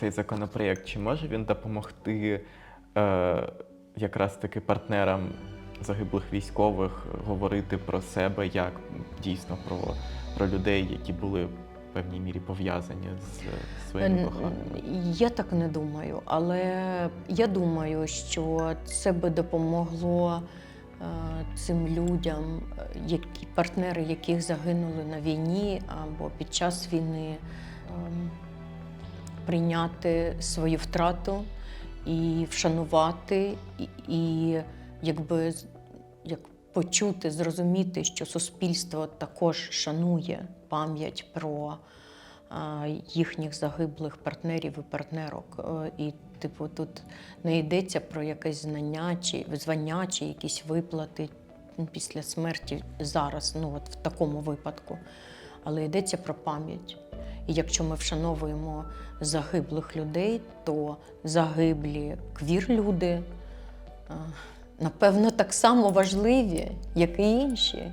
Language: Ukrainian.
Цей законопроєкт, чи може він допомогти е, якраз таки партнерам загиблих військових говорити про себе як дійсно про, про людей, які були в певній мірі пов'язані з своїми коханими? Я так не думаю, але я думаю, що це би допомогло е, цим людям, е, які партнери яких загинули на війні або під час війни, прийняти свою втрату і вшанувати, і, і якби як почути, зрозуміти, що суспільство також шанує пам'ять про а, їхніх загиблих партнерів і партнерок. Е, І, типу, тут не йдеться про якесь знання чи звання, чи якісь виплати після смерті зараз, ну от в такому випадку. Але йдеться про пам'ять. І якщо ми вшановуємо загиблих людей, то загиблі квір-люди, е, напевно, так само важливі, як і інші.